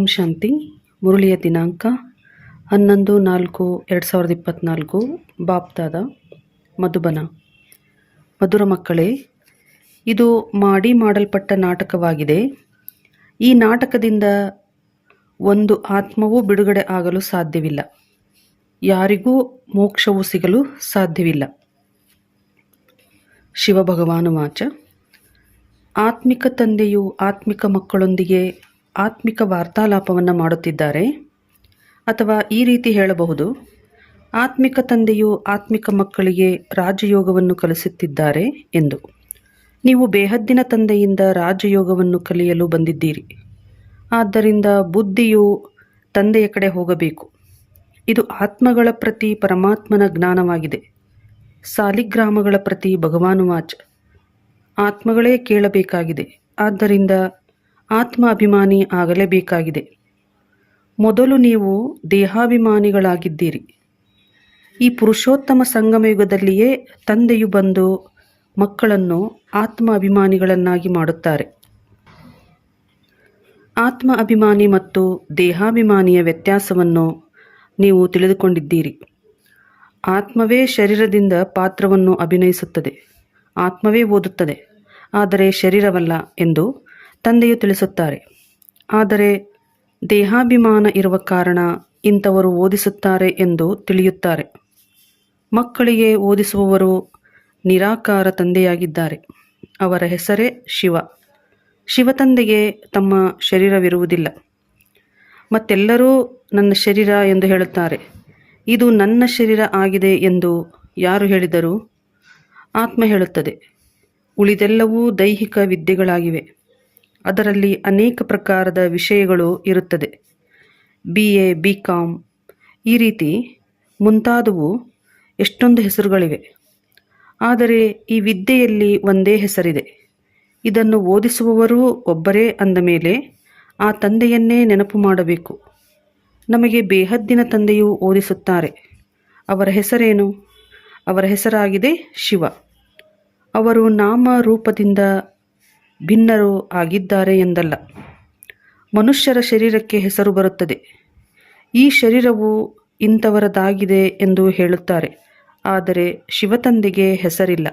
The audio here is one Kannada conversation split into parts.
ಓಂ ಶಾಂತಿ, ಮುರುಳಿಯ ದಿನಾಂಕ, ಹನ್ನೊಂದು ನಾಲ್ಕು ಎರಡು ಸಾವಿರದ ಇಪ್ಪತ್ತ್ನಾಲ್ಕು ಬಾಪ್ತಾದ, ಮಧುಬನ. ಮಧುರ ಮಕ್ಕಳೇ, ಇದು ಮಾಡಿ ಮಾಡಲ್ಪಟ್ಟ ನಾಟಕವಾಗಿದೆ. ಈ ನಾಟಕದಿಂದ ಒಂದು ಆತ್ಮವೂ ಬಿಡುಗಡೆ ಆಗಲು ಸಾಧ್ಯವಿಲ್ಲ. ಯಾರಿಗೂ ಮೋಕ್ಷವೂ ಸಿಗಲು ಸಾಧ್ಯವಿಲ್ಲ. ಶಿವಭಗವಾನು ವಾಚ. ಆತ್ಮಿಕ ತಂದೆಯು ಆತ್ಮಿಕ ಮಕ್ಕಳೊಂದಿಗೆ ಆತ್ಮಿಕ ವಾರ್ತಾಲಾಪವನ್ನು ಮಾಡುತ್ತಿದ್ದಾರೆ. ಅಥವಾ ಈ ರೀತಿ ಹೇಳಬಹುದು, ಆತ್ಮಿಕ ತಂದೆಯು ಆತ್ಮಿಕ ಮಕ್ಕಳಿಗೆ ರಾಜಯೋಗವನ್ನು ಕಲಿಸುತ್ತಿದ್ದಾರೆ ಎಂದು. ನೀವು ಬೇಹದ್ದಿನ ತಂದೆಯಿಂದ ರಾಜಯೋಗವನ್ನು ಕಲಿಯಲು ಬಂದಿದ್ದೀರಿ. ಆದ್ದರಿಂದ ಬುದ್ಧಿಯು ತಂದೆಯ ಕಡೆ ಹೋಗಬೇಕು. ಇದು ಆತ್ಮಗಳ ಪ್ರತಿ ಪರಮಾತ್ಮನ ಜ್ಞಾನವಾಗಿದೆ. ಸಾಲಿಗ್ರಾಮಗಳ ಪ್ರತಿ ಭಗವಾನುವಾಚ. ಆತ್ಮಗಳೇ ಕೇಳಬೇಕಾಗಿದೆ. ಆದ್ದರಿಂದ ಆತ್ಮ ಅಭಿಮಾನಿ ಆಗಲೇಬೇಕಾಗಿದೆ. ಮೊದಲು ನೀವು ದೇಹಾಭಿಮಾನಿಗಳಾಗಿದ್ದೀರಿ. ಈ ಪುರುಷೋತ್ತಮ ಸಂಗಮಯುಗದಲ್ಲಿಯೇ ತಂದೆಯು ಬಂದು ಮಕ್ಕಳನ್ನು ಆತ್ಮ ಅಭಿಮಾನಿಗಳನ್ನಾಗಿ ಮಾಡುತ್ತಾರೆ. ಆತ್ಮ ಅಭಿಮಾನಿ ಮತ್ತು ದೇಹಾಭಿಮಾನಿಯ ವ್ಯತ್ಯಾಸವನ್ನು ನೀವು ತಿಳಿದುಕೊಂಡಿದ್ದೀರಿ. ಆತ್ಮವೇ ಶರೀರದಿಂದ ಪಾತ್ರವನ್ನು ಅಭಿನಯಿಸುತ್ತದೆ. ಆತ್ಮವೇ ಓದುತ್ತದೆ. ಆದರೆ ಶರೀರವಲ್ಲ ಎಂದು ತಂದೆಯು ತಿಳಿಸುತ್ತಾರೆ. ಆದರೆ ದೇಹಾಭಿಮಾನ ಇರುವ ಕಾರಣ ಇಂಥವರು ಓದಿಸುತ್ತಾರೆ ಎಂದು ತಿಳಿಯುತ್ತಾರೆ. ಮಕ್ಕಳಿಗೆ ಓದಿಸುವವರು ನಿರಾಕಾರ ತಂದೆಯಾಗಿದ್ದಾರೆ. ಅವರ ಹೆಸರೇ ಶಿವ. ಶಿವತಂದೆಗೆ ತಮ್ಮ ಶರೀರವಿರುವುದಿಲ್ಲ. ಮತ್ತೆಲ್ಲರೂ ನನ್ನ ಶರೀರ ಎಂದು ಹೇಳುತ್ತಾರೆ. ಇದು ನನ್ನ ಶರೀರ ಆಗಿದೆ ಎಂದು ಯಾರು ಹೇಳಿದರು ಆತ್ಮ ಹೇಳುತ್ತದೆ. ಉಳಿದೆಲ್ಲವೂ ದೈಹಿಕ ವಿದ್ಯೆಗಳಾಗಿವೆ. ಅದರಲ್ಲಿ ಅನೇಕ ಪ್ರಕಾರದ ವಿಷಯಗಳು ಇರುತ್ತದೆ. ಬಿ ಎ ಬಿ ಕಾಮ್ ಈ ರೀತಿ ಮುಂತಾದವು ಎಷ್ಟೊಂದು ಹೆಸರುಗಳಿವೆ. ಆದರೆ ಈ ವಿದ್ಯೆಯಲ್ಲಿ ಒಂದೇ ಹೆಸರಿದೆ. ಇದನ್ನು ಓದಿಸುವವರೂ ಒಬ್ಬರೇ ಅಂದ ಮೇಲೆ ಆ ತಂದೆಯನ್ನೇ ನೆನಪು ಮಾಡಬೇಕು. ನಮಗೆ ಬೇಹದ್ದಿನ ತಂದೆಯು ಓದಿಸುತ್ತಾರೆ. ಅವರ ಹೆಸರೇನು? ಅವರ ಹೆಸರಾಗಿದೆ ಶಿವ. ಅವರು ನಾಮ ರೂಪದಿಂದ ಭಿನ್ನರು ಆಗಿದ್ದಾರೆ ಎಂದಲ್ಲ. ಮನುಷ್ಯರ ಶರೀರಕ್ಕೆ ಹೆಸರು ಬರುತ್ತದೆ. ಈ ಶರೀರವು ಇಂಥವರದಾಗಿದೆ ಎಂದು ಹೇಳುತ್ತಾರೆ. ಆದರೆ ಶಿವತಂದೆಗೆ ಹೆಸರಿಲ್ಲ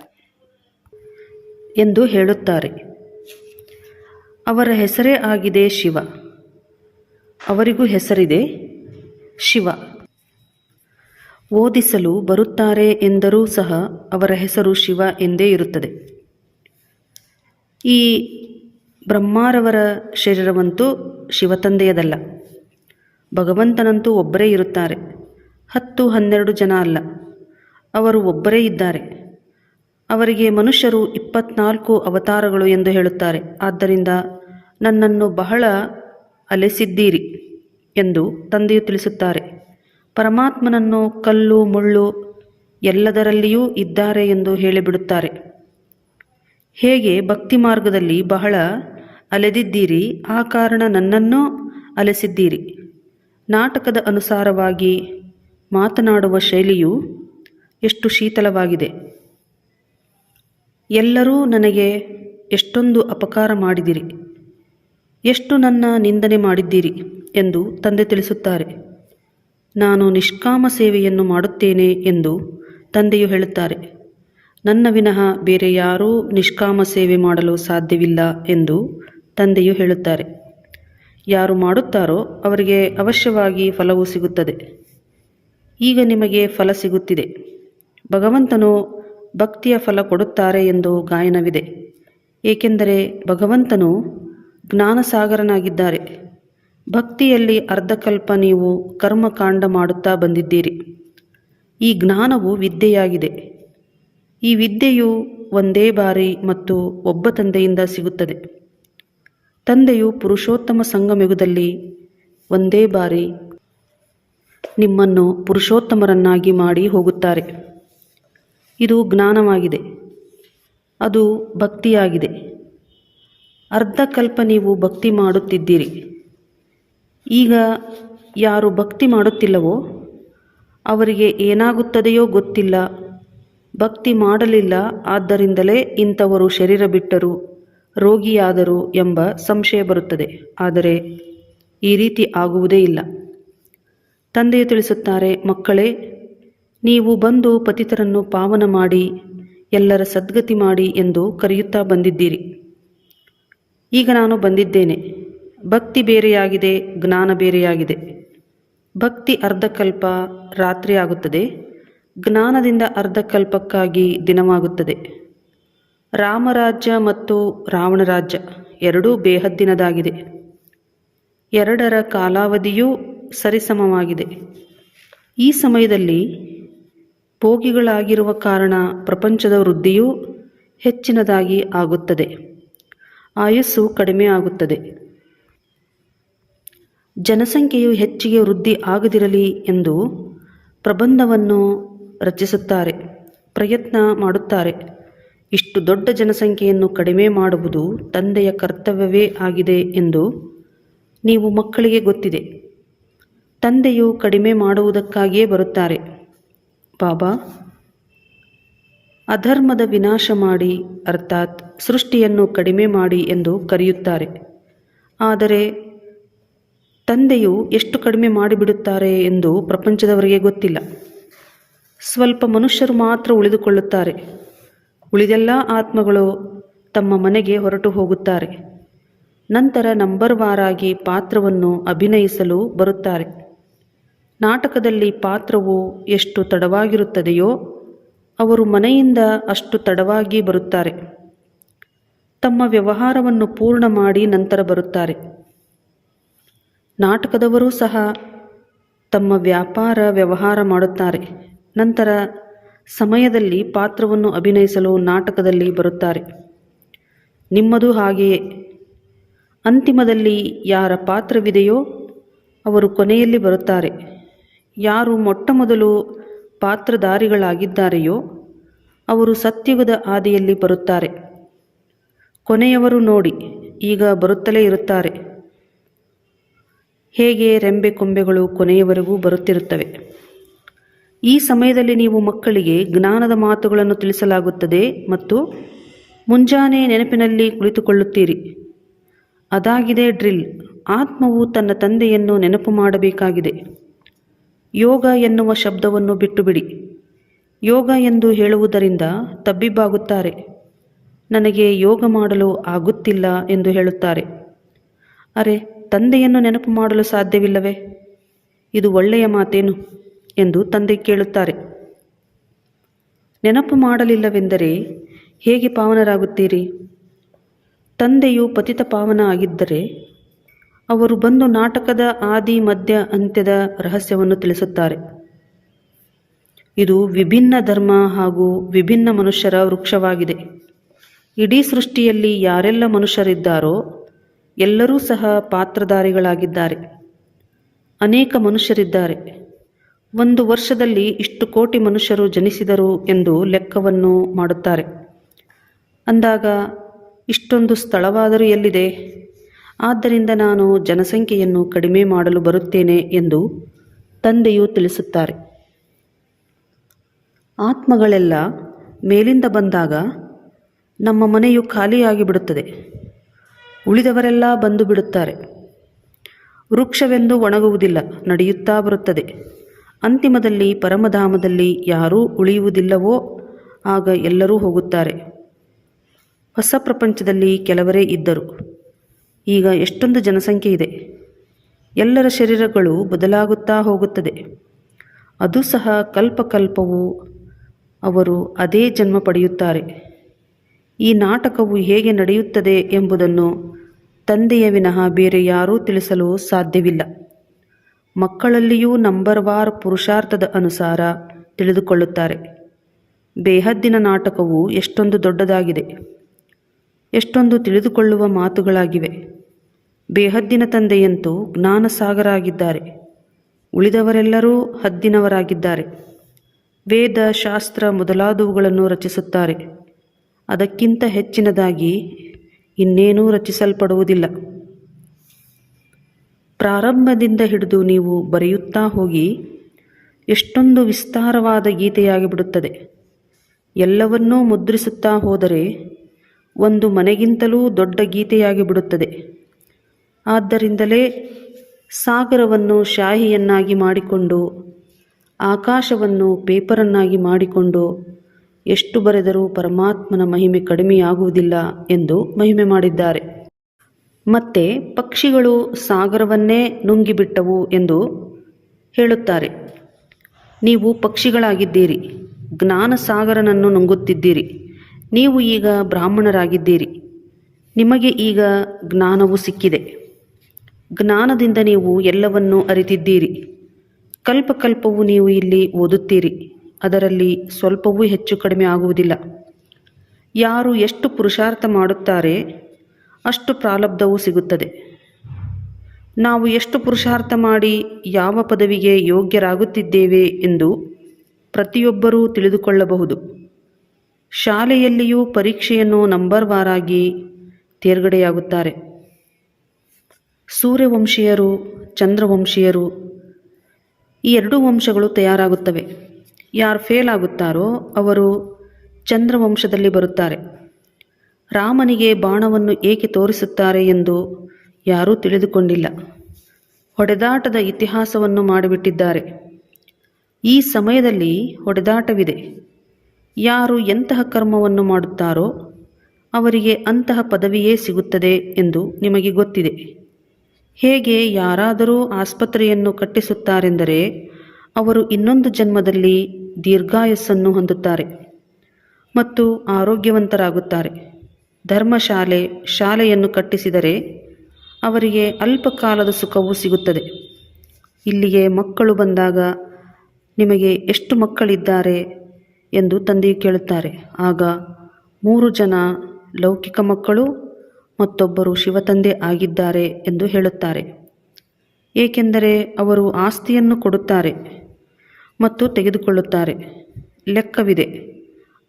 ಎಂದು ಹೇಳುತ್ತಾರೆ. ಅವರ ಹೆಸರೇ ಆಗಿದೆ ಶಿವ. ಅವರಿಗೂ ಹೆಸರಿದೆ ಶಿವ. ಓದಿಸಲು ಬರುತ್ತಾರೆ ಎಂದರೂ ಸಹ ಅವರ ಹೆಸರು ಶಿವ ಎಂದೇ ಇರುತ್ತದೆ. ಈ ಬ್ರಹ್ಮಾರವರ ಶರೀರವಂತೂ ಶಿವತಂದೆಯದಲ್ಲ. ಭಗವಂತನಂತೂ ಒಬ್ಬರೇ ಇರುತ್ತಾರೆ. ಹತ್ತು ಹನ್ನೆರಡು ಜನ ಅಲ್ಲ. ಅವರು ಒಬ್ಬರೇ ಇದ್ದಾರೆ. ಅವರಿಗೆ ಮನುಷ್ಯರು ಇಪ್ಪತ್ನಾಲ್ಕು ಅವತಾರಗಳು ಎಂದು ಹೇಳುತ್ತಾರೆ. ಆದ್ದರಿಂದ ನನ್ನನ್ನು ಬಹಳ ಅಲೆಸಿದ್ದೀರಿ ಎಂದು ತಂದೆಯು ತಿಳಿಸುತ್ತಾರೆ. ಪರಮಾತ್ಮನನ್ನು ಕಲ್ಲು, ಮುಳ್ಳು ಎಲ್ಲದರಲ್ಲಿಯೂ ಇದ್ದಾರೆ ಎಂದು ಹೇಳಿಬಿಡುತ್ತಾರೆ. ಹೇಗೆ ಭಕ್ತಿ ಮಾರ್ಗದಲ್ಲಿ ಬಹಳ ಅಲೆದಿದ್ದೀರಿ, ಆ ಕಾರಣ ನನ್ನನ್ನು ಅಲೆಸಿದ್ದೀರಿ. ನಾಟಕದ ಅನುಸಾರವಾಗಿ ಮಾತನಾಡುವ ಶೈಲಿಯು ಎಷ್ಟು ಶೀತಲವಾಗಿದೆ. ಎಲ್ಲರೂ ನನಗೆ ಎಷ್ಟೊಂದು ಅಪಕಾರ ಮಾಡಿದಿರಿ, ಎಷ್ಟು ನನ್ನ ನಿಂದನೆ ಮಾಡಿದ್ದೀರಿ ಎಂದು ತಂದೆ ತಿಳಿಸುತ್ತಾರೆ. ನಾನು ನಿಷ್ಕಾಮ ಸೇವೆಯನ್ನು ಮಾಡುತ್ತೇನೆ ಎಂದು ತಂದೆಯು ಹೇಳುತ್ತಾರೆ. ನನ್ನ ವಿನಃ ಬೇರೆ ಯಾರೂ ನಿಷ್ಕಾಮ ಸೇವೆ ಮಾಡಲು ಸಾಧ್ಯವಿಲ್ಲ ಎಂದು ತಂದೆಯು ಹೇಳುತ್ತಾರೆ. ಯಾರು ಮಾಡುತ್ತಾರೋ ಅವರಿಗೆ ಅವಶ್ಯವಾಗಿ ಫಲವು ಸಿಗುತ್ತದೆ. ಈಗ ನಿಮಗೆ ಫಲ ಸಿಗುತ್ತಿದೆ. ಭಗವಂತನು ಭಕ್ತಿಯ ಫಲ ಕೊಡುತ್ತಾರೆ ಎಂದು ಗಾಯನವಿದೆ. ಏಕೆಂದರೆ ಭಗವಂತನು ಜ್ಞಾನಸಾಗರನಾಗಿದ್ದಾರೆ. ಭಕ್ತಿಯಲ್ಲಿ ಅರ್ಧಕಲ್ಪ ನೀವು ಕರ್ಮಕಾಂಡ ಮಾಡುತ್ತಾ ಬಂದಿದ್ದೀರಿ. ಈ ಜ್ಞಾನವು ವಿದ್ಯೆಯಾಗಿದೆ. ಈ ವಿದ್ಯೆಯು ಒಂದೇ ಬಾರಿ ಮತ್ತು ಒಬ್ಬ ತಂದೆಯಿಂದ ಸಿಗುತ್ತದೆ. ತಂದೆಯು ಪುರುಷೋತ್ತಮ ಸಂಗಮಯುಗದಲ್ಲಿ ಒಂದೇ ಬಾರಿ ನಿಮ್ಮನ್ನು ಪುರುಷೋತ್ತಮರನ್ನಾಗಿ ಮಾಡಿ ಹೋಗುತ್ತಾರೆ. ಇದು ಜ್ಞಾನವಾಗಿದೆ. ಅದು ಭಕ್ತಿಯಾಗಿದೆ. ಅರ್ಧಕಲ್ಪ ನೀವು ಭಕ್ತಿ ಮಾಡುತ್ತಿದ್ದೀರಿ. ಈಗ ಯಾರು ಭಕ್ತಿ ಮಾಡುತ್ತಿಲ್ಲವೋ ಅವರಿಗೆ ಏನಾಗುತ್ತದೆಯೋ ಗೊತ್ತಿಲ್ಲ. ಭಕ್ತಿ ಮಾಡಲಿಲ್ಲ. ಆದ್ದರಿಂದಲೇ ಇಂಥವರು ಶರೀರ ಬಿಟ್ಟರು, ರೋಗಿಯಾದರು ಎಂಬ ಸಂಶಯ ಬರುತ್ತದೆ. ಆದರೆ ಈ ರೀತಿ ಆಗುವುದೇ ಇಲ್ಲ. ತಂದೆಯು ತಿಳಿಸುತ್ತಾರೆ, ಮಕ್ಕಳೇ, ನೀವು ಬಂದು ಪತಿತರನ್ನು ಪಾವನ ಮಾಡಿ, ಎಲ್ಲರ ಸದ್ಗತಿ ಮಾಡಿ ಎಂದು ಕರೆಯುತ್ತಾ ಬಂದಿದ್ದೀರಿ. ಈಗ ನಾನು ಬಂದಿದ್ದೇನೆ. ಭಕ್ತಿ ಬೇರೆಯಾಗಿದೆ, ಜ್ಞಾನ ಬೇರೆಯಾಗಿದೆ. ಭಕ್ತಿ ಅರ್ಧಕಲ್ಪ ರಾತ್ರಿ ಆಗುತ್ತದೆ. ಜ್ಞಾನದಿಂದ ಅರ್ಧಕಲ್ಪಕ್ಕಾಗಿ ದಿನವಾಗುತ್ತದೆ. ರಾಮರಾಜ್ಯ ಮತ್ತು ರಾವಣ ರಾಜ್ಯ ಎರಡೂ ಬೇಹದ್ದಿನದಾಗಿದೆ. ಎರಡರ ಕಾಲಾವಧಿಯೂ ಸರಿಸಮವಾಗಿದೆ. ಈ ಸಮಯದಲ್ಲಿ ಭೋಗಿಗಳಾಗಿರುವ ಕಾರಣ ಪ್ರಪಂಚದ ವೃದ್ಧಿಯೂ ಹೆಚ್ಚಿನದಾಗಿ ಆಗುತ್ತದೆ. ಆಯಸ್ಸು ಕಡಿಮೆ ಆಗುತ್ತದೆ. ಜನಸಂಖ್ಯೆಯು ಹೆಚ್ಚಿಗೆ ವೃದ್ಧಿ ಆಗದಿರಲಿ ಎಂದು ಪ್ರಬಂಧವನ್ನು ರಚಿಸುತ್ತಾರೆ, ಪ್ರಯತ್ನ ಮಾಡುತ್ತಾರೆ. ಇಷ್ಟು ದೊಡ್ಡ ಜನಸಂಖ್ಯೆಯನ್ನು ಕಡಿಮೆ ಮಾಡುವುದು ತಂದೆಯ ಕರ್ತವ್ಯವೇ ಆಗಿದೆ ಎಂದು ನೀವು ಮಕ್ಕಳಿಗೆ ಗೊತ್ತಿದೆ. ತಂದೆಯು ಕಡಿಮೆ ಮಾಡುವುದಕ್ಕಾಗಿಯೇ ಬರುತ್ತಾರೆ. ಬಾಬಾ, ಅಧರ್ಮದ ವಿನಾಶ ಮಾಡಿ, ಅರ್ಥಾತ್ ಸೃಷ್ಟಿಯನ್ನು ಕಡಿಮೆ ಮಾಡಿ ಎಂದು ಕರೆಯುತ್ತಾರೆ. ಆದರೆ ತಂದೆಯು ಎಷ್ಟು ಕಡಿಮೆ ಮಾಡಿಬಿಡುತ್ತಾರೆ ಎಂದು ಪ್ರಪಂಚದವರಿಗೆ ಗೊತ್ತಿಲ್ಲ. ಸ್ವಲ್ಪ ಮನುಷ್ಯರು ಮಾತ್ರ ಉಳಿದುಕೊಳ್ಳುತ್ತಾರೆ. ಉಳಿದೆಲ್ಲ ಆತ್ಮಗಳು ತಮ್ಮ ಮನೆಗೆ ಹೊರಟು ಹೋಗುತ್ತಾರೆ. ನಂತರ ನಂಬರ್ ವಾರಾಗಿ ಪಾತ್ರವನ್ನು ಅಭಿನಯಿಸಲು ಬರುತ್ತಾರೆ. ನಾಟಕದಲ್ಲಿ ಪಾತ್ರವು ಎಷ್ಟು ತಡವಾಗಿರುತ್ತದೆಯೋ, ಅವರು ಮನೆಯಿಂದ ಅಷ್ಟು ತಡವಾಗಿ ಬರುತ್ತಾರೆ. ತಮ್ಮ ವ್ಯವಹಾರವನ್ನು ಪೂರ್ಣ ಮಾಡಿ ನಂತರ ಬರುತ್ತಾರೆ. ನಾಟಕದವರೂ ಸಹ ತಮ್ಮ ವ್ಯಾಪಾರ ವ್ಯವಹಾರ ಮಾಡುತ್ತಾರೆ. ನಂತರ ಸಮಯದಲ್ಲಿ ಪಾತ್ರವನ್ನು ಅಭಿನಯಿಸಲು ನಾಟಕದಲ್ಲಿ ಬರುತ್ತಾರೆ. ನಿಮ್ಮದು ಹಾಗೆಯೇ. ಅಂತಿಮದಲ್ಲಿ ಯಾರ ಪಾತ್ರವಿದೆಯೋ ಅವರು ಕೊನೆಯಲ್ಲಿ ಬರುತ್ತಾರೆ. ಯಾರು ಮೊಟ್ಟ ಮೊದಲು ಪಾತ್ರಧಾರಿಗಳಾಗಿದ್ದಾರೆಯೋ ಅವರು ಸತ್ಯುಗದ ಆದಿಯಲ್ಲಿ ಬರುತ್ತಾರೆ. ಕೊನೆಯವರು ನೋಡಿ, ಈಗ ಬರುತ್ತಲೇ ಇರುತ್ತಾರೆ. ಹೇಗೆ ರೆಂಬೆ ಕೊಂಬೆಗಳು ಕೊನೆಯವರೆಗೂ ಬರುತ್ತಿರುತ್ತವೆ. ಈ ಸಮಯದಲ್ಲಿ ನೀವು ಮಕ್ಕಳಿಗೆ ಜ್ಞಾನದ ಮಾತುಗಳನ್ನು ತಿಳಿಸಲಾಗುತ್ತದೆ ಮತ್ತು ಮುಂಜಾನೆ ನೆನಪಿನಲ್ಲಿ ಕುಳಿತುಕೊಳ್ಳುತ್ತೀರಿ. ಅದಾಗಿದೆ ಡ್ರಿಲ್. ಆತ್ಮವು ತನ್ನ ತಂದೆಯನ್ನು ನೆನಪು ಮಾಡಬೇಕಾಗಿದೆ. ಯೋಗ ಎನ್ನುವ ಶಬ್ದವನ್ನು ಬಿಟ್ಟುಬಿಡಿ. ಯೋಗ ಎಂದು ಹೇಳುವುದರಿಂದ ತಬ್ಬಿಬ್ಬಾಗುತ್ತಾರೆ. ನನಗೆ ಯೋಗ ಮಾಡಲು ಆಗುತ್ತಿಲ್ಲ ಎಂದು ಹೇಳುತ್ತಾರೆ. ಅರೆ, ತಂದೆಯನ್ನು ನೆನಪು ಮಾಡಲು ಸಾಧ್ಯವಿಲ್ಲವೇ? ಇದು ಒಳ್ಳೆಯ ಮಾತೇನು? ಎಂದು ತಂದೆ ಕೇಳುತ್ತಾರೆ. ನೆನಪು ಮಾಡಲಿಲ್ಲವೆಂದರೆ ಹೇಗೆ ಪಾವನರಾಗುತ್ತೀರಿ? ತಂದೆಯು ಪತಿತ ಪಾವನ ಆಗಿದ್ದರೆ ಅವರು ಬಂದು ನಾಟಕದ ಆದಿ ಮಧ್ಯ ಅಂತ್ಯದ ರಹಸ್ಯವನ್ನು ತಿಳಿಸುತ್ತಾರೆ. ಇದು ವಿಭಿನ್ನ ಧರ್ಮ ಹಾಗೂ ವಿಭಿನ್ನ ಮನುಷ್ಯರ ವೃಕ್ಷವಾಗಿದೆ. ಇಡೀ ಸೃಷ್ಟಿಯಲ್ಲಿ ಯಾರೆಲ್ಲ ಮನುಷ್ಯರಿದ್ದಾರೋ ಎಲ್ಲರೂ ಸಹ ಪಾತ್ರಧಾರಿಗಳಾಗಿದ್ದಾರೆ. ಅನೇಕ ಮನುಷ್ಯರಿದ್ದಾರೆ. ಒಂದು ವರ್ಷದಲ್ಲಿ ಇಷ್ಟು ಕೋಟಿ ಮನುಷ್ಯರು ಜನಿಸಿದರು ಎಂದು ಲೆಕ್ಕವನ್ನು ಮಾಡುತ್ತಾರೆ. ಅಂದಾಗ, ಇಷ್ಟೊಂದು ಸ್ಥಳವಾದರೂ ಎಲ್ಲಿದೆ? ಆದ್ದರಿಂದ ನಾನು ಜನಸಂಖ್ಯೆಯನ್ನು ಕಡಿಮೆ ಮಾಡಲು ಬರುತ್ತೇನೆ ಎಂದು ತಂದೆಯು ತಿಳಿಸುತ್ತಾರೆ. ಆತ್ಮಗಳೆಲ್ಲ ಮೇಲಿಂದ ಬಂದಾಗ ನಮ್ಮ ಮನೆಯು ಖಾಲಿಯಾಗಿ ಬಿಡುತ್ತದೆ ಉಳಿದವರೆಲ್ಲ ಬಂದು ಬಿಡುತ್ತಾರೆ ವೃಕ್ಷವೆಂದು ಒಣಗುವುದಿಲ್ಲ, ನಡೆಯುತ್ತಾ ಬರುತ್ತದೆ. ಅಂತಿಮದಲ್ಲಿ ಪರಮಧಾಮದಲ್ಲಿ ಯಾರೂ ಉಳಿಯುವುದಿಲ್ಲವೋ ಆಗ ಎಲ್ಲರೂ ಹೋಗುತ್ತಾರೆ. ಹೊಸ ಪ್ರಪಂಚದಲ್ಲಿ ಕೆಲವರೇ ಇದ್ದರು. ಈಗ ಎಷ್ಟೊಂದು ಜನಸಂಖ್ಯೆ ಇದೆ. ಎಲ್ಲರ ಶರೀರಗಳು ಬದಲಾಗುತ್ತಾ ಹೋಗುತ್ತದೆ. ಅದು ಸಹ ಕಲ್ಪಕಲ್ಪವು ಅವರು ಅದೇ ಜನ್ಮ ಪಡೆಯುತ್ತಾರೆ. ಈ ನಾಟಕವು ಹೇಗೆ ನಡೆಯುತ್ತದೆ ಎಂಬುದನ್ನು ತಂದೆಯ ವಿನಃ ಬೇರೆ ಯಾರೂ ತಿಳಿಸಲು ಸಾಧ್ಯವಿಲ್ಲ. ಮಕ್ಕಳಲ್ಲಿಯೂ ನಂಬರ್ವಾರ್ ಪುರುಷಾರ್ಥದ ಅನುಸಾರ ತಿಳಿದುಕೊಳ್ಳುತ್ತಾರೆ. ಬೇಹದ್ದಿನ ನಾಟಕವು ಎಷ್ಟೊಂದು ದೊಡ್ಡದಾಗಿದೆ. ಎಷ್ಟೊಂದು ತಿಳಿದುಕೊಳ್ಳುವ ಮಾತುಗಳಾಗಿವೆ. ಬೇಹದ್ದಿನ ತಂದೆಯಂತೂ ಜ್ಞಾನಸಾಗರ ಆಗಿದ್ದಾರೆ ಉಳಿದವರೆಲ್ಲರೂ ಹದ್ದಿನವರಾಗಿದ್ದಾರೆ. ವೇದ, ಶಾಸ್ತ್ರ ಮೊದಲಾದವುಗಳನ್ನು ರಚಿಸುತ್ತಾರೆ. ಅದಕ್ಕಿಂತ ಹೆಚ್ಚಿನದಾಗಿ ಇನ್ನೇನೂ ರಚಿಸಲ್ಪಡುವುದಿಲ್ಲ. ಪ್ರಾರಂಭದಿಂದ ಹಿಡಿದು ನೀವು ಬರೆಯುತ್ತಾ ಹೋಗಿ ಎಷ್ಟೊಂದು ವಿಸ್ತಾರವಾದ ಗೀತೆಯಾಗಿ ಬಿಡುತ್ತದೆ ಎಲ್ಲವನ್ನೂ ಮುದ್ರಿಸುತ್ತಾ ಹೋದರೆ ಒಂದು ಮನೆಗಿಂತಲೂ ದೊಡ್ಡ ಗೀತೆಯಾಗಿ ಬಿಡುತ್ತದೆ ಆದ್ದರಿಂದಲೇ ಸಾಗರವನ್ನು ಶಾಹಿಯನ್ನಾಗಿ ಮಾಡಿಕೊಂಡು, ಆಕಾಶವನ್ನು ಪೇಪರನ್ನಾಗಿ ಮಾಡಿಕೊಂಡು ಎಷ್ಟು ಬರೆದರೂ ಪರಮಾತ್ಮನ ಮಹಿಮೆ ಕಡಿಮೆಯಾಗುವುದಿಲ್ಲ ಎಂದು ಮಹಿಮೆ ಮಾಡಿದ್ದಾರೆ. ಮತ್ತೆ ಪಕ್ಷಿಗಳು ಸಾಗರವನ್ನೇ ನುಂಗಿಬಿಟ್ಟವು ಎಂದು ಹೇಳುತ್ತಾರೆ. ನೀವು ಪಕ್ಷಿಗಳಾಗಿದ್ದೀರಿ ಜ್ಞಾನ ಸಾಗರನನ್ನು ನುಂಗುತ್ತಿದ್ದೀರಿ, ನೀವು ಈಗ ಬ್ರಾಹ್ಮಣರಾಗಿದ್ದೀರಿ, ನಿಮಗೆ ಈಗ ಜ್ಞಾನವು ಸಿಕ್ಕಿದೆ. ಜ್ಞಾನದಿಂದ ನೀವು ಎಲ್ಲವನ್ನೂ ಅರಿತಿದ್ದೀರಿ, ಕಲ್ಪಕಲ್ಪವು ನೀವು ಇಲ್ಲಿ ಓದುತ್ತೀರಿ, ಅದರಲ್ಲಿ ಸ್ವಲ್ಪವೂ ಹೆಚ್ಚು ಕಡಿಮೆ ಆಗುವುದಿಲ್ಲ. ಯಾರು ಎಷ್ಟು ಪುರುಷಾರ್ಥ ಮಾಡುತ್ತಾರೆ ಅಷ್ಟು ಪ್ರಾಲಬ್ಧವೂ ಸಿಗುತ್ತದೆ. ನಾವು ಎಷ್ಟು ಪುರುಷಾರ್ಥ ಮಾಡಿ ಯಾವ ಪದವಿಗೆ ಯೋಗ್ಯರಾಗುತ್ತಿದ್ದೇವೆ ಎಂದು ಪ್ರತಿಯೊಬ್ಬರೂ ತಿಳಿದುಕೊಳ್ಳಬಹುದು. ಶಾಲೆಯಲ್ಲಿಯೂ ಪರೀಕ್ಷೆಯನ್ನು ನಂಬರ್ ವಾರಾಗಿ ತೇರ್ಗಡೆಯಾಗುತ್ತಾರೆ. ಸೂರ್ಯವಂಶೀಯರು, ಚಂದ್ರವಂಶೀಯರು ಈ ಎರಡೂ ವಂಶಗಳು ತಯಾರಾಗುತ್ತವೆ. ಯಾರು ಫೇಲ್ ಆಗುತ್ತಾರೋ ಅವರು ಚಂದ್ರವಂಶದಲ್ಲಿ ಬರುತ್ತಾರೆ. ರಾಮನಿಗೆ ಬಾಣವನ್ನು ಏಕೆ ತೋರಿಸುತ್ತಾರೆ ಎಂದು ಯಾರೂ ತಿಳಿದುಕೊಂಡಿಲ್ಲ. ಹೊಡೆದಾಟದ ಇತಿಹಾಸವನ್ನು ಮಾಡಿಬಿಟ್ಟಿದ್ದಾರೆ. ಈ ಸಮಯದಲ್ಲಿ ಹೊಡೆದಾಟವಿದೆ. ಯಾರು ಎಂತಹ ಕರ್ಮವನ್ನು ಮಾಡುತ್ತಾರೋ ಅವರಿಗೆ ಅಂತಹ ಪದವಿಯೇ ಸಿಗುತ್ತದೆ ಎಂದು ನಿಮಗೆ ಗೊತ್ತಿದೆ. ಹೇಗೆ ಯಾರಾದರೂ ಆಸ್ಪತ್ರೆಯನ್ನು ಕಟ್ಟಿಸುತ್ತಾರೆಂದರೆ ಅವರು ಇನ್ನೊಂದು ಜನ್ಮದಲ್ಲಿ ದೀರ್ಘಾಯಸ್ಸನ್ನು ಹೊಂದುತ್ತಾರೆ ಮತ್ತು ಆರೋಗ್ಯವಂತರಾಗುತ್ತಾರೆ. ಧರ್ಮಶಾಲೆ ಶಾಲೆಯನ್ನು ಕಟ್ಟಿಸಿದರೆ ಅವರಿಗೆ ಅಲ್ಪಕಾಲದ ಸುಖವೂ ಸಿಗುತ್ತದೆ. ಇಲ್ಲಿಗೆ ಮಕ್ಕಳು ಬಂದಾಗ ನಿಮಗೆ ಎಷ್ಟು ಮಕ್ಕಳಿದ್ದಾರೆ ಎಂದು ತಂದೆಯು ಕೇಳುತ್ತಾರೆ. ಆಗ ಮೂರು ಜನ ಲೌಕಿಕ ಮಕ್ಕಳು, ಮತ್ತೊಬ್ಬರು ಶಿವತಂದೆ ಆಗಿದ್ದಾರೆ ಎಂದು ಹೇಳುತ್ತಾರೆ. ಏಕೆಂದರೆ ಅವರು ಆಸ್ತಿಯನ್ನು ಕೊಡುತ್ತಾರೆ ಮತ್ತು ತೆಗೆದುಕೊಳ್ಳುತ್ತಾರೆ. ಲೆಕ್ಕವಿದೆ,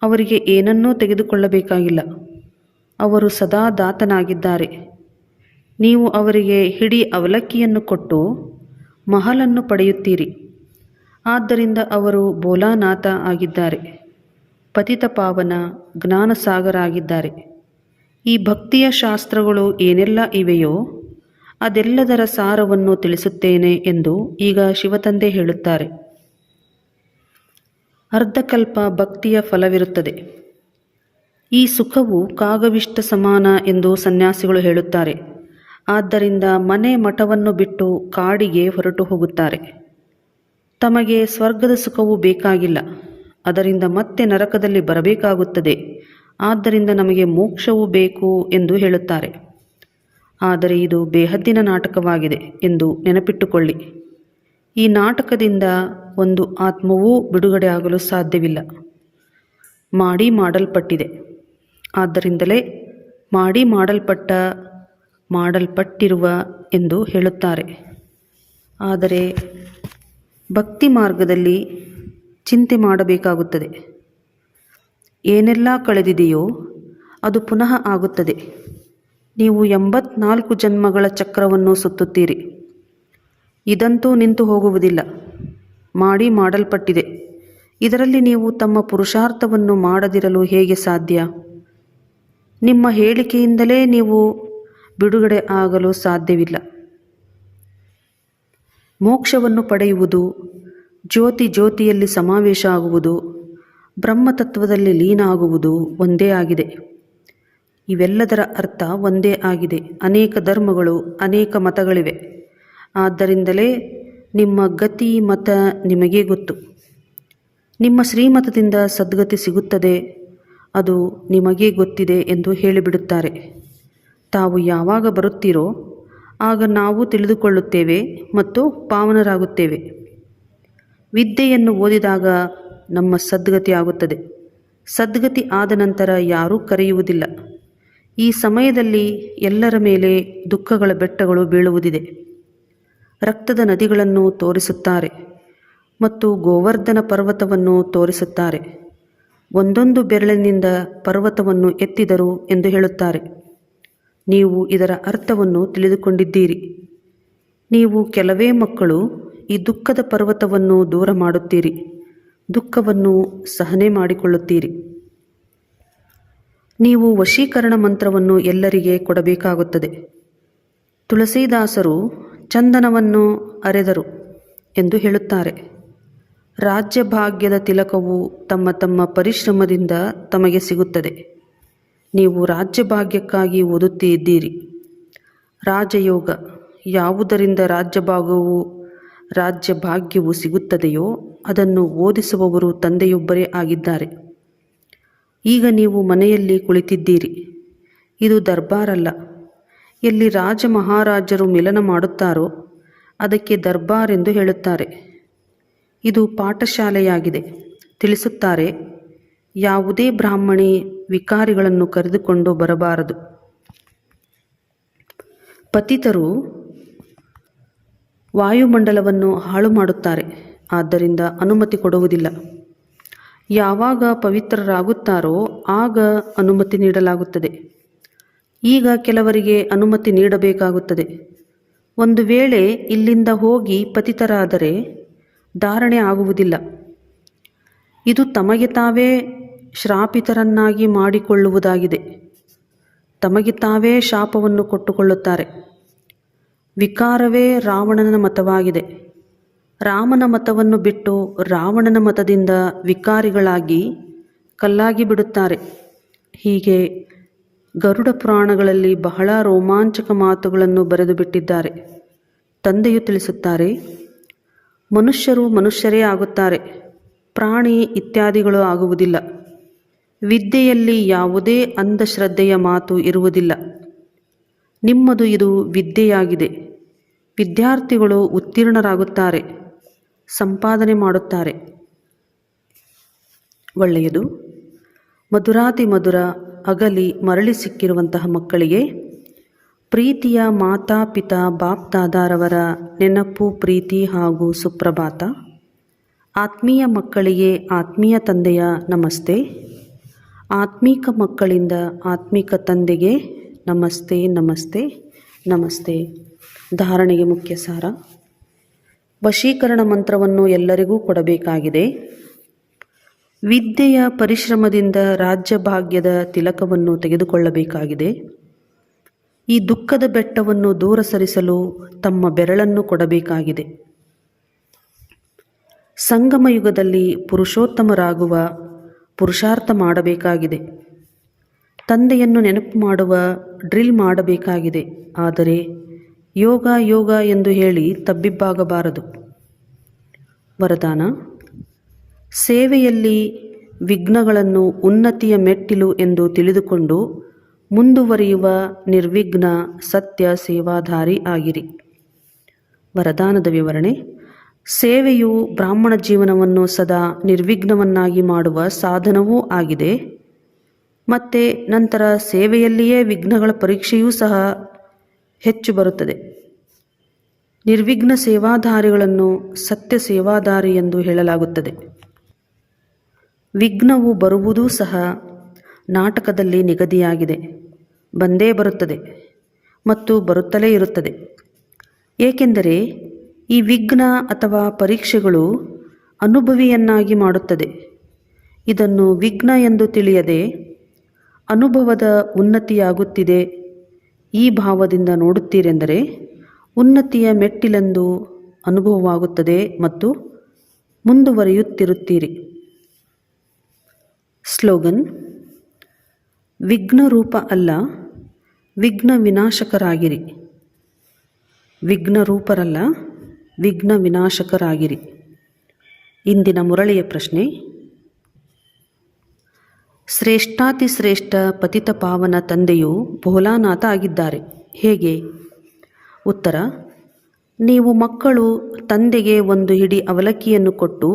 ಅವರಿಗೆ ಏನನ್ನೂ ತೆಗೆದುಕೊಳ್ಳಬೇಕಾಗಿಲ್ಲ. ಅವರು ಸದಾ ದಾತನಾಗಿದ್ದಾರೆ. ನೀವು ಅವರಿಗೆ ಹಿಡಿ ಅವಲಕ್ಕಿಯನ್ನು ಕೊಟ್ಟು ಮಹಲನ್ನು ಪಡೆಯುತ್ತೀರಿ. ಆದ್ದರಿಂದ ಅವರು ಬೋಲಾನಾಥ ಆಗಿದ್ದಾರೆ. ಪತಿತ ಪಾವನ ಜ್ಞಾನಸಾಗರ ಆಗಿದ್ದಾರೆ ಈ ಭಕ್ತಿಯ ಶಾಸ್ತ್ರಗಳು ಏನೆಲ್ಲ ಇವೆಯೋ ಅದೆಲ್ಲದರ ಸಾರವನ್ನು ತಿಳಿಸುತ್ತೇನೆ ಎಂದು ಈಗ ಶಿವತಂದೆ ಹೇಳುತ್ತಾರೆ. ಅರ್ಧಕಲ್ಪ ಭಕ್ತಿಯ ಫಲವಿರುತ್ತದೆ. ಈ ಸುಖವು ಕಾಗವಿಷ್ಟ ಸಮಾನ ಎಂದು ಸನ್ಯಾಸಿಗಳು ಹೇಳುತ್ತಾರೆ. ಆದ್ದರಿಂದ ಮನೆ ಮಠವನ್ನು ಬಿಟ್ಟು ಕಾಡಿಗೆ ಹೊರಟು ಹೋಗುತ್ತಾರೆ. ತಮಗೆ ಸ್ವರ್ಗದ ಸುಖವು ಬೇಕಾಗಿಲ್ಲ. ಅದರಿಂದ ಮತ್ತೆ ನರಕದಲ್ಲಿ ಬರಬೇಕಾಗುತ್ತದೆ. ಆದ್ದರಿಂದ ನಮಗೆ ಮೋಕ್ಷವೂ ಬೇಕು ಎಂದು ಹೇಳುತ್ತಾರೆ. ಆದರೆ ಇದು ಬೇಹದ್ದಿನ ನಾಟಕವಾಗಿದೆ ಎಂದು ನೆನಪಿಟ್ಟುಕೊಳ್ಳಿ. ಈ ನಾಟಕದಿಂದ ಒಂದು ಆತ್ಮವೂ ಬಿಡುಗಡೆ ಆಗಲು ಸಾಧ್ಯವಿಲ್ಲ. ಮಾಡಿ ಮಾಡಲ್ಪಟ್ಟಿದೆ. ಆದ್ದರಿಂದಲೇ ಮಾಡಿ ಮಾಡಲ್ಪಟ್ಟ, ಮಾಡಲ್ಪಟ್ಟಿರುವ ಎಂದು ಹೇಳುತ್ತಾರೆ. ಆದರೆ ಭಕ್ತಿ ಮಾರ್ಗದಲ್ಲಿ ಚಿಂತೆ ಮಾಡಬೇಕಾಗುತ್ತದೆ. ಏನೆಲ್ಲ ಕಳೆದಿದೆಯೋ ಅದು ಪುನಃ ಆಗುತ್ತದೆ. ನೀವು ಎಂಬತ್ನಾಲ್ಕು ಜನ್ಮಗಳ ಚಕ್ರವನ್ನು ಸುತ್ತುತ್ತೀರಿ. ಇದಂತೂ ನಿಂತು ಹೋಗುವುದಿಲ್ಲ. ಮಾಡಿ ಮಾಡಲ್ಪಟ್ಟಿದೆ. ಇದರಲ್ಲಿ ನೀವು ತಮ್ಮ ಪುರುಷಾರ್ಥವನ್ನು ಮಾಡದಿರಲು ಹೇಗೆ ಸಾಧ್ಯ? ನಿಮ್ಮ ಹೇಳಿಕೆಯಿಂದಲೇ ನೀವು ಬಿಡುಗಡೆ ಆಗಲು ಸಾಧ್ಯವಿಲ್ಲ. ಮೋಕ್ಷವನ್ನು ಪಡೆಯುವುದು, ಜ್ಯೋತಿ ಜ್ಯೋತಿಯಲ್ಲಿ ಸಮಾವೇಶ ಆಗುವುದು, ಬ್ರಹ್ಮತತ್ವದಲ್ಲಿ ಲೀನ ಆಗುವುದು ಒಂದೇ ಆಗಿದೆ. ಇವೆಲ್ಲದರ ಅರ್ಥ ಒಂದೇ ಆಗಿದೆ. ಅನೇಕ ಧರ್ಮಗಳು, ಅನೇಕ ಮತಗಳಿವೆ. ಆದ್ದರಿಂದಲೇ ನಿಮ್ಮ ಗತಿ, ಮತ ನಿಮಗೇ ಗೊತ್ತು. ನಿಮ್ಮ ಶ್ರೀಮತದಿಂದ ಸದ್ಗತಿ ಸಿಗುತ್ತದೆ. ಅದು ನಿಮಗೇ ಗೊತ್ತಿದೆ ಎಂದು ಹೇಳಿಬಿಡುತ್ತಾರೆ. ತಾವು ಯಾವಾಗ ಬರುತ್ತೀರೋ ಆಗ ನಾವು ತಿಳಿದುಕೊಳ್ಳುತ್ತೇವೆ ಮತ್ತು ಪಾವನರಾಗುತ್ತೇವೆ. ವಿದ್ಯೆಯನ್ನು ಓದಿದಾಗ ನಮ್ಮ ಸದ್ಗತಿ ಆಗುತ್ತದೆ. ಸದ್ಗತಿ ಆದ ನಂತರ ಯಾರೂ ಕರೆಯುವುದಿಲ್ಲ. ಈ ಸಮಯದಲ್ಲಿ ಎಲ್ಲರ ಮೇಲೆ ದುಃಖಗಳ ಬೆಟ್ಟಗಳು ಬೀಳುವುದಿದೆ. ರಕ್ತದ ನದಿಗಳನ್ನು ತೋರಿಸುತ್ತಾರೆ ಮತ್ತು ಗೋವರ್ಧನ ಪರ್ವತವನ್ನು ತೋರಿಸುತ್ತಾರೆ. ಒಂದೊಂದು ಬೆರಳಿನಿಂದ ಪರ್ವತವನ್ನು ಎತ್ತಿದರು ಎಂದು ಹೇಳುತ್ತಾರೆ. ನೀವು ಇದರ ಅರ್ಥವನ್ನು ತಿಳಿದುಕೊಂಡಿದ್ದೀರಿ. ನೀವು ಕೆಲವೇ ಮಕ್ಕಳು ಈ ದುಃಖದ ಪರ್ವತವನ್ನು ದೂರ ಮಾಡುತ್ತೀರಿ. ದುಃಖವನ್ನು ಸಹನೆ ಮಾಡಿಕೊಳ್ಳುತ್ತೀರಿ. ನೀವು ವಶೀಕರಣ ಮಂತ್ರವನ್ನು ಎಲ್ಲರಿಗೆ ಕೊಡಬೇಕಾಗುತ್ತದೆ. ತುಳಸಿದಾಸರು ಚಂದನವನ್ನು ಅರೆದರು ಎಂದು ಹೇಳುತ್ತಾರೆ. ರಾಜ್ಯ ಭಾಗ್ಯದ ತಿಲಕವು ತಮ್ಮ ತಮ್ಮ ಪರಿಶ್ರಮದಿಂದ ತಮಗೆ ಸಿಗುತ್ತದೆ. ನೀವು ರಾಜ್ಯಭಾಗ್ಯಕ್ಕಾಗಿ ಓದುತ್ತಿದ್ದೀರಿ. ರಾಜಯೋಗ, ಯಾವುದರಿಂದ ರಾಜ್ಯಭಾಗವು ರಾಜ್ಯ ಭಾಗ್ಯವು ಸಿಗುತ್ತದೆಯೋ ಅದನ್ನು ಓದಿಸುವವರು ತಂದೆಯೊಬ್ಬರೇ ಆಗಿದ್ದಾರೆ. ಈಗ ನೀವು ಮನೆಯಲ್ಲಿ ಕುಳಿತಿದ್ದೀರಿ. ಇದು ದರ್ಬಾರಲ್ಲ. ಎಲ್ಲಿ ರಾಜ ಮಹಾರಾಜರು ಮಿಲನ ಮಾಡುತ್ತಾರೋ ಅದಕ್ಕೆ ದರ್ಬಾರ್ ಎಂದು ಹೇಳುತ್ತಾರೆ. ಇದು ಪಾಠಶಾಲೆಯಾಗಿದೆ. ತಿಳಿಸುತ್ತಾರೆ, ಯಾವುದೇ ಬ್ರಾಹ್ಮಣಿ ವಿಕಾರಿಗಳನ್ನು ಕರೆದುಕೊಂಡು ಬರಬಾರದು. ಪತಿತರು ವಾಯುಮಂಡಲವನ್ನು ಹಾಳು ಮಾಡುತ್ತಾರೆ, ಆದ್ದರಿಂದ ಅನುಮತಿ ಕೊಡುವುದಿಲ್ಲ. ಯಾವಾಗ ಪವಿತ್ರರಾಗುತ್ತಾರೋ ಆಗ ಅನುಮತಿ ನೀಡಲಾಗುತ್ತದೆ. ಈಗ ಕೆಲವರಿಗೆ ಅನುಮತಿ ನೀಡಬೇಕಾಗುತ್ತದೆ. ಒಂದು ವೇಳೆ ಇಲ್ಲಿಂದ ಹೋಗಿ ಪತಿತರಾದರೆ ಧಾರಣೆ ಆಗುವುದಿಲ್ಲ. ಇದು ತಮಗೆ ತಾವೇ ಶ್ರಾಪಿತರನ್ನಾಗಿ ಮಾಡಿಕೊಳ್ಳುವುದಾಗಿದೆ. ತಮಗೆ ತಾವೇ ಶಾಪವನ್ನು ಕೊಟ್ಟುಕೊಳ್ಳುತ್ತಾರೆ. ವಿಕಾರವೇ ರಾವಣನ ಮತವಾಗಿದೆ. ರಾಮನ ಮತವನ್ನು ಬಿಟ್ಟು ರಾವಣನ ಮತದಿಂದ ವಿಕಾರಿಗಳಾಗಿ ಕಲ್ಲಾಗಿ ಬಿಡುತ್ತಾರೆ. ಹೀಗೆ ಗರುಡ ಪುರಾಣಗಳಲ್ಲಿ ಬಹಳ ರೋಮಾಂಚಕ ಮಾತುಗಳನ್ನು ಬರೆದು ಬಿಟ್ಟಿದ್ದಾರೆ ತಂದೆಯು ತಿಳಿಸುತ್ತಾರೆ ಮನುಷ್ಯರು ಮನುಷ್ಯರೇ ಆಗುತ್ತಾರೆ. ಪ್ರಾಣಿ ಇತ್ಯಾದಿಗಳು ಆಗುವುದಿಲ್ಲ. ವಿದ್ಯೆಯಲ್ಲಿ ಯಾವುದೇ ಅಂಧಶ್ರದ್ಧೆಯ ಮಾತು ಇರುವುದಿಲ್ಲ. ನಿಮ್ಮದು ಇದು ವಿದ್ಯೆಯಾಗಿದೆ. ವಿದ್ಯಾರ್ಥಿಗಳು ಉತ್ತೀರ್ಣರಾಗುತ್ತಾರೆ. ಸಂಪಾದನೆ ಮಾಡುತ್ತಾರೆ. ಒಳ್ಳೆಯದು. ಮಧುರಾತಿ ಮಧುರ, ಅಗಲಿ ಮರಳಿ ಸಿಕ್ಕಿರುವಂತಹ ಮಕ್ಕಳಿಗೆ ಪ್ರೀತಿಯ ಮಾತಾ ಪಿತಾ ಬಾಪ್ ದಾದಾರವರ ನೆನಪು, ಪ್ರೀತಿ ಹಾಗೂ ಸುಪ್ರಭಾತ. ಆತ್ಮೀಯ ಮಕ್ಕಳಿಗೆ ಆತ್ಮೀಯ ತಂದೆಯ ನಮಸ್ತೆ. ಆತ್ಮೀಕ ಮಕ್ಕಳಿಂದ ಆತ್ಮಿಕ ತಂದೆಗೆ ನಮಸ್ತೆ ನಮಸ್ತೆ ನಮಸ್ತೆ. ಧಾರಣೆಗೆ ಮುಖ್ಯ ಸಾರ. ವಶೀಕರಣ ಮಂತ್ರವನ್ನು ಎಲ್ಲರಿಗೂ ಕೊಡಬೇಕಾಗಿದೆ. ವಿದ್ಯೆಯ ಪರಿಶ್ರಮದಿಂದ ರಾಜ್ಯ ಭಾಗ್ಯದ ತಿಲಕವನ್ನು ತೆಗೆದುಕೊಳ್ಳಬೇಕಾಗಿದೆ. ಈ ದುಃಖದ ಬೆಟ್ಟವನ್ನು ದೂರ ಸರಿಸಲು ತಮ್ಮ ಬೆರಳನ್ನು ಕೊಡಬೇಕಾಗಿದೆ. ಸಂಗಮ ಯುಗದಲ್ಲಿ ಪುರುಷೋತ್ತಮರಾಗುವ, ಪುರುಷಾರ್ಥ ಮಾಡಬೇಕಾಗಿದೆ. ತಂದೆಯನ್ನು ನೆನಪು ಮಾಡುವ, ಡ್ರಿಲ್ ಮಾಡಬೇಕಾಗಿದೆ. ಆದರೆ ಯೋಗ ಯೋಗ ಎಂದು ಹೇಳಿ ತಬ್ಬಿಬ್ಬಾಗಬಾರದು. ವರದಾನ, ಸೇವೆಯಲ್ಲಿ ವಿಘ್ನಗಳನ್ನು ಉನ್ನತಿಯ ಮೆಟ್ಟಿಲು ಎಂದು ತಿಳಿದುಕೊಂಡು ಮುಂದುವರಿಯುವ ನಿರ್ವಿಘ್ನ ಸತ್ಯ ಸೇವಾಧಾರಿ ಆಗಿರಿ. ವರದಾನದ ವಿವರಣೆ, ಸೇವೆಯು ಬ್ರಾಹ್ಮಣ ಜೀವನವನ್ನು ಸದಾ ನಿರ್ವಿಘ್ನವನ್ನಾಗಿ ಮಾಡುವ ಸಾಧನವೂ ಆಗಿದೆ. ಮತ್ತು ನಂತರ ಸೇವೆಯಲ್ಲಿಯೇ ವಿಘ್ನಗಳ ಪರೀಕ್ಷೆಯೂ ಸಹ ಹೆಚ್ಚು ಬರುತ್ತದೆ. ನಿರ್ವಿಘ್ನ ಸೇವಾಧಾರಿಗಳನ್ನು ಸತ್ಯ ಸೇವಾಧಾರಿ ಎಂದು ಹೇಳಲಾಗುತ್ತದೆ. ವಿಘ್ನವು ಬರುವುದೂ ಸಹ ನಾಟಕದಲ್ಲಿ ನಿಗದಿಯಾಗಿದೆ. ಬಂದೇ ಬರುತ್ತದೆ ಮತ್ತು ಬರುತ್ತಲೇ ಇರುತ್ತದೆ. ಏಕೆಂದರೆ ಈ ವಿಘ್ನ ಅಥವಾ ಪರೀಕ್ಷೆಗಳು ಅನುಭವಿಯನ್ನಾಗಿ ಮಾಡುತ್ತದೆ. ಇದನ್ನು ವಿಘ್ನ ಎಂದು ತಿಳಿಯದೆ ಅನುಭವದ ಉನ್ನತಿಯಾಗುತ್ತಿದೆ. ಈ ಭಾವದಿಂದ ನೋಡುತ್ತೀರೆಂದರೆ ಉನ್ನತಿಯ ಮೆಟ್ಟಿಲೆಂದು ಅನುಭವವಾಗುತ್ತದೆ ಮತ್ತು ಮುಂದುವರಿಯುತ್ತಿರುತ್ತೀರಿ. ಸ್ಲೋಗನ್ ವಿಘ್ನ ರೂಪ ಅಲ್ಲ ವಿಘ್ನ ವಿನಾಶಕರಾಗಿರಿ ವಿಘ್ನ ರೂಪರಲ್ಲ ವಿಘ್ನ ವಿನಾಶಕರಾಗಿರಿ ಇಂದಿನ ಮುರಳಿಯ ಪ್ರಶ್ನೆ, ಶ್ರೇಷ್ಠಾತಿಶ್ರೇಷ್ಠ ಪತಿತ ಪಾವನ ತಂದೆಯು ಭೋಲಾನಾಥ ಆಗಿದ್ದಾರೆ. ಹೇಗೆ? ಉತ್ತರ, ನೀವು ಮಕ್ಕಳು ತಂದೆಗೆ ಒಂದು ಹಿಡಿ ಅವಲಕ್ಕಿಯನ್ನು ಕೊಟ್ಟು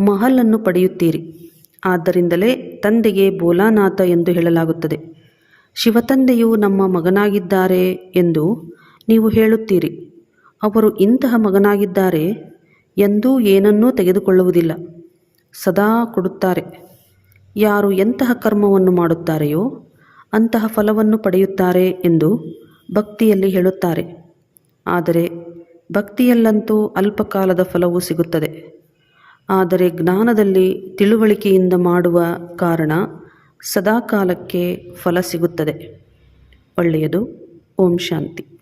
ಮಹಲನ್ನು ಪಡೆಯುತ್ತೀರಿ. ಆದ್ದರಿಂದಲೇ ತಂದೆಗೆ ಬೋಲಾನಾಥ ಎಂದು ಹೇಳಲಾಗುತ್ತದೆ. ಶಿವತಂದೆಯು ನಮ್ಮ ಮಗನಾಗಿದ್ದಾರೆ ಎಂದು ನೀವು ಹೇಳುತ್ತೀರಿ. ಅವರು ಇಂತಹ ಮಗನಾಗಿದ್ದಾರೆ ಎಂದೂ ಏನನ್ನೂ ತೆಗೆದುಕೊಳ್ಳುವುದಿಲ್ಲ. ಸದಾ ಕೊಡುತ್ತಾರೆ. ಯಾರು ಎಂತಹ ಕರ್ಮವನ್ನು ಮಾಡುತ್ತಾರೆಯೋ ಅಂತಹ ಫಲವನ್ನು ಪಡೆಯುತ್ತಾರೆ ಎಂದು ಭಕ್ತಿಯಲ್ಲಿ ಹೇಳುತ್ತಾರೆ. ಆದರೆ ಭಕ್ತಿಯಲ್ಲಂತೂ ಅಲ್ಪಕಾಲದ ಫಲವು ಸಿಗುತ್ತದೆ. ಆದರೆ ಜ್ಞಾನದಲ್ಲಿ ತಿಳುವಳಿಕೆಯಿಂದ ಮಾಡುವ ಕಾರಣ ಸದಾಕಾಲಕ್ಕೆ ಫಲ ಸಿಗುತ್ತದೆ. ಒಳ್ಳೆಯದು. ಓಂ ಶಾಂತಿ.